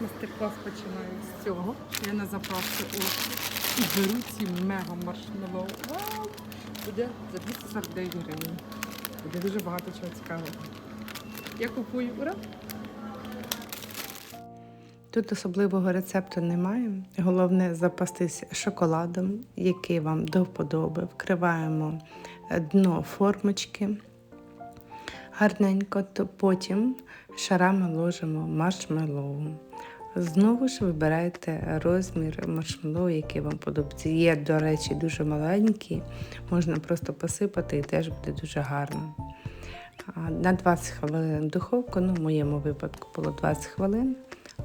Мастер-клас починаю з цього. Я на заправці і беру мега маршмеллоу. Буде за 249 гривень. Буде дуже багато чого цікавого. Я купую ура! Тут особливого рецепту немає. Головне запастись шоколадом, який вам до вподоби. Вкриваємо дно формочки гарненько, то потім шарами ложимо маршмеллоу. Знову ж вибираєте розмір маршмеллоу, який вам подобається. Є, до речі, дуже маленький, можна просто посипати і теж буде дуже гарно. На 20 хвилин духовку, ну в моєму випадку було 20 хвилин,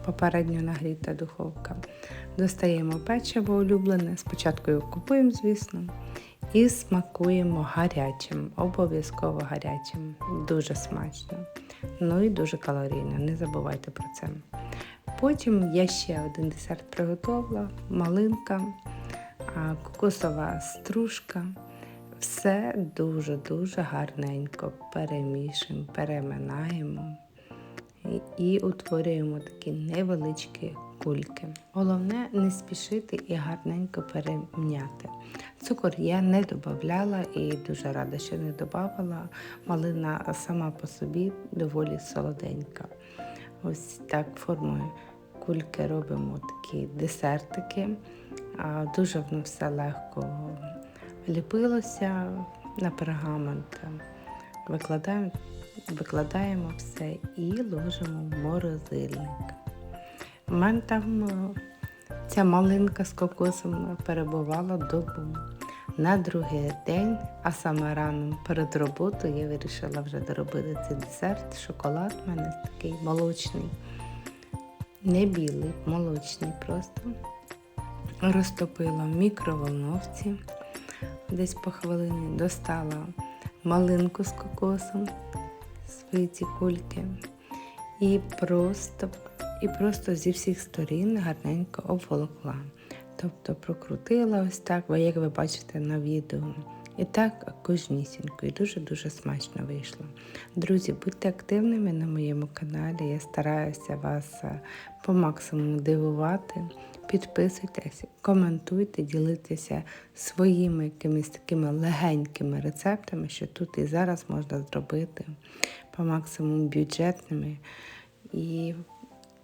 попередньо нагріта духовка. Достаємо печиво улюблене, спочатку його купуємо, звісно, і смакуємо гарячим, обов'язково гарячим. Дуже смачно. Ну і дуже калорійно, не забувайте про це. Потім я ще один десерт приготувала, малинка, кокосова стружка. Все дуже-дуже гарненько перемішуємо, переминаємо і, утворюємо такі невеличкі кульки. Головне не спішити і гарненько перемняти. Цукор я не додавала і дуже рада, що не додавала. Малина сама по собі доволі солоденька. Ось так формою кульки робимо такі десертики. Дуже воно все легко ліпилося на пергамент. Викладаємо, викладаємо все і ложимо в морозильник. У мене там е, ця малинка з кокосом перебувала добу. На другий день, а саме рано перед роботою я вирішила вже доробити цей десерт. Шоколад у мене такий молочний, не білий, молочний просто. Розтопила в мікроволновці десь по хвилині, достала малинку з кокосом, свої ці кульки, і просто, і просто зі всіх сторін гарненько обволокла. Тобто прокрутила ось так, як ви бачите на відео. І так кожнісінько, і дуже-дуже смачно вийшло. Друзі, будьте активними на моєму каналі. Я стараюся вас е, по максимуму дивувати. Підписуйтесь, коментуйте, ділитеся своїми якимись такими легенькими рецептами, що тут і зараз можна зробити по максимуму бюджетними. І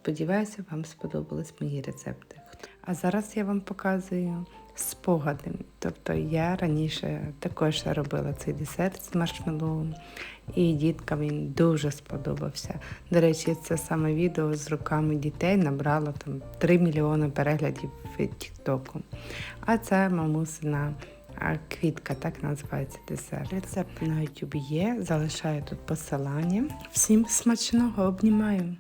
сподіваюся, вам сподобались мої рецепти. А зараз я вам показую спогади. Тобто я раніше також робила цей десерт з маршмеллоу, і діткам він дуже сподобався. До речі, це саме відео з руками дітей набрало там 3 мільйони переглядів в Тіктоку. А це мамусина квітка, так називається десерт. Рецепт на YouTube є, залишаю тут посилання. Всім смачного обнімаю!